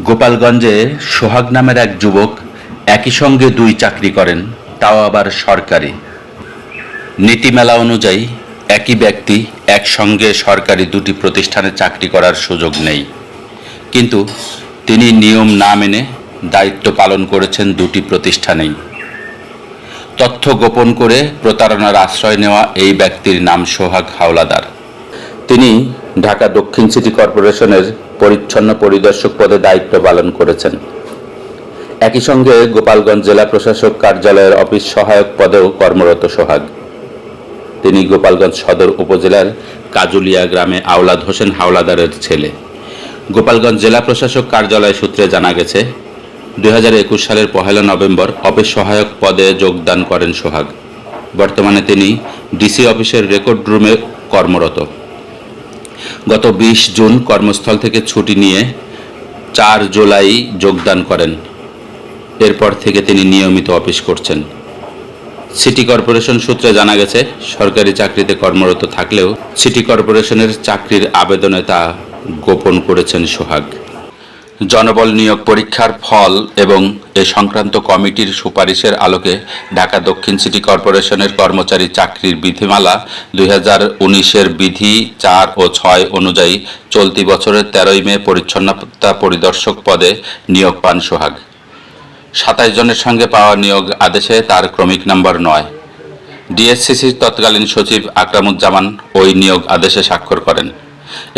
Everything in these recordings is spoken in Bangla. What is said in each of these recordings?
গোপালগঞ্জে সোহাগ নামের এক যুবক একই সঙ্গে দুই চাকরি করেন, তাও আবার সরকারি। নীতিমেলা অনুযায়ী, একই ব্যক্তি একসঙ্গে সরকারি দুটি প্রতিষ্ঠানে চাকরি করার সুযোগ নেই। কিন্তু তিনি নিয়ম না মেনে দায়িত্ব পালন করেছেন দুটি প্রতিষ্ঠানেই। তথ্য গোপন করে প্রতারণার আশ্রয় নেওয়া এই ব্যক্তির নাম সোহাগ হাওলাদার। তিনি ঢাকা দক্ষিণ সিটি কর্পোরেশনের পরিচ্ছন্ন পরিদর্শক পদে দায়িত্ব পালন করেছেন। একই সঙ্গে গোপালগঞ্জ জেলা প্রশাসক কার্যালয়ের অফিস সহায়ক পদেও কর্মরত সোহাগ। তিনি গোপালগঞ্জ সদর উপজেলার কাজুলিয়া গ্রামে আওলাদ হোসেন হাওলাদারের ছেলে। গোপালগঞ্জ জেলা প্রশাসক কার্যালয় সূত্রে জানা গেছে দু হাজার একুশ সালের পহেলা নভেম্বর অফিস সহায়ক পদে যোগদান করেন সোহাগ। বর্তমানে তিনি ডিসি অফিসের রেকর্ড রুমে কর্মরত। গত বিশ জুন কর্মস্থল থেকে ছুটি নিয়ে চার জুলাই যোগদান করেন। এরপর থেকে তিনি নিয়মিত অফিস করছেন। সিটি কর্পোরেশন সূত্রে জানা গেছে, সরকারি চাকরিতে কর্মরত থাকলেও সিটি কর্পোরেশনের চাকরির আবেদনে তা গোপন করেছেন সোহাগ। জনবল নিয়োগ পরীক্ষার ফল এবং এ সংক্রান্ত কমিটির সুপারিশের আলোকে ঢাকা দক্ষিণ সিটি কর্পোরেশনের কর্মচারী চাকরির বিধিমালা দুই হাজার উনিশের বিধি চার ও ছয় অনুযায়ী চলতি বছরের তেরোই মে পরিচ্ছন্নতা পরিদর্শক পদে নিয়োগ পান সোহাগ। সাতাশ জনের সঙ্গে পাওয়া নিয়োগ আদেশে তার ক্রমিক নাম্বার নয়। ডিএসসিসির তৎকালীন সচিব আকরামুজ্জামান ওই নিয়োগ আদেশে স্বাক্ষর করেন।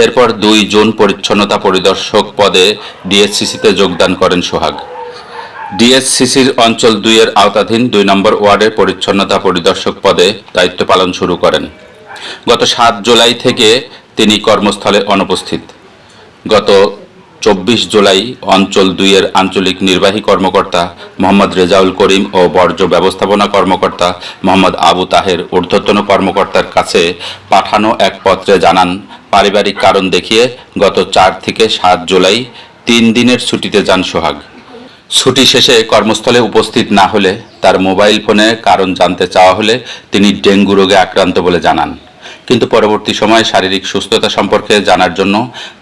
এরপর দুই জুন পরিচ্ছন্নতা পরিদর্শক পদে ডিএসসিসিতে যোগদান করেন সোহাগ। ডিএসসিসির অঞ্চল দুইয়ের আওতাধীন দুই নম্বর ওয়ার্ডের পরিচ্ছন্নতা পরিদর্শক পদে দায়িত্ব পালন শুরু করেন। গত সাত জুলাই থেকে তিনি কর্মস্থলে অনুপস্থিত। গত চব্বিশ জুলাই অঞ্চল দুইয়ের আঞ্চলিক নির্বাহী কর্মকর্তা মোহাম্মদ রেজাউল করিম ও বর্জ্য ব্যবস্থাপনা কর্মকর্তা মোহাম্মদ আবু তাহের ঊর্ধ্বতন কর্মকর্তার কাছে পাঠানো এক পত্রে জানান পারিবারিক কারণ দেখিয়ে গত চার থেকে সাত জুলাই তিন দিনের ছুটিতে যান সোহাগ। ছুটি শেষে কর্মস্থলে উপস্থিত না হলে তার মোবাইল ফোনে কারণ জানতে চাওয়া হলে তিনি ডেঙ্গু রোগে আক্রান্ত বলে জানান। কিন্তু পরবর্তী সময়ে শারীরিক সুস্থতা সম্পর্কে জানার জন্য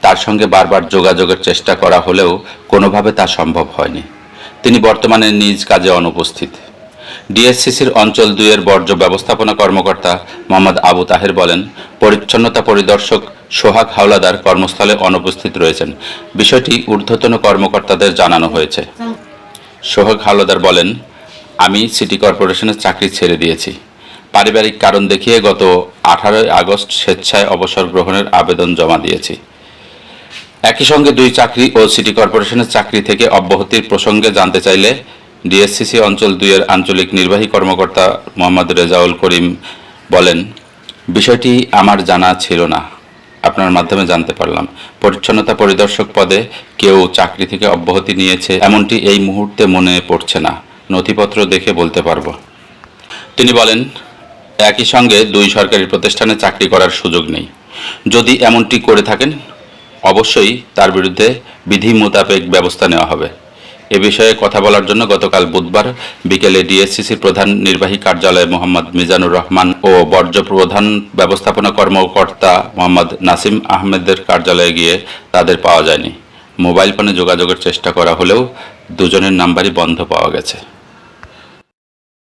তার সঙ্গে বারবার যোগাযোগের চেষ্টা করা হলেও কোনোভাবে তা সম্ভব হয়নি। তিনি বর্তমানে নিজ কাজে অনুপস্থিত। ডিএসসিসির অঞ্চল দুইয়ের বর্জ্য ব্যবস্থাপনা কর্মকর্তা মোহাম্মদ আবু তাহের বলেন, পরিচ্ছন্নতা পরিদর্শক সোহাগ হাওলাদার কর্মস্থলে অনুপস্থিত রয়েছেন। বিষয়টি ঊর্ধ্বতন কর্মকর্তাদের জানানো হয়েছে। সোহাগ হাওলাদার বলেন, আমি সিটি কর্পোরেশনের চাকরি ছেড়ে দিয়েছি। পারিবারিক কারণ দেখিয়ে গত আঠারোই আগস্ট স্বেচ্ছায় অবসর গ্রহণের আবেদন জমা দিয়েছি। একই সঙ্গে দুই চাকরি ও সিটি কর্পোরেশনের চাকরি থেকে অব্যাহতির প্রসঙ্গে জানতে চাইলে ডিএসসিসি অঞ্চল দুইয়ের আঞ্চলিক নির্বাহী কর্মকর্তা মোহাম্মদ রেজাউল করিম বলেন, বিষয়টি আমার জানা ছিল না। আপনার মাধ্যমে জানতে পারলাম। পরিচ্ছন্নতা পরিদর্শক পদে কেউ চাকরি থেকে অব্যাহতি নিয়েছে, এমনটি এই মুহূর্তে মনে পড়ছে না। নথিপত্র দেখে বলতে পারব। তিনি বলেন, একই সঙ্গে দুই সরকারি প্রতিষ্ঠানে চাকরি করার সুযোগ নেই। যদি এমনটি করে থাকেন, অবশ্যই তার বিরুদ্ধে বিধি মোতাবেক ব্যবস্থা নেওয়া হবে। এ বিষয়ে কথা বলার জন্য গতকাল বুধবার বিকেলে ডিএসসিসির প্রধান নির্বাহী কার্যালয়ে মোহাম্মদ মিজানুর রহমান ও বর্জ্য প্রধান ব্যবস্থাপনা কর্মকর্তা মোহাম্মদ নাসিম আহমেদের কার্যালয়ে গিয়ে তাদের পাওয়া যায়নি। মোবাইল ফোনে যোগাযোগের চেষ্টা করা হলেও দুজনের নাম্বারই বন্ধ পাওয়া গেছে।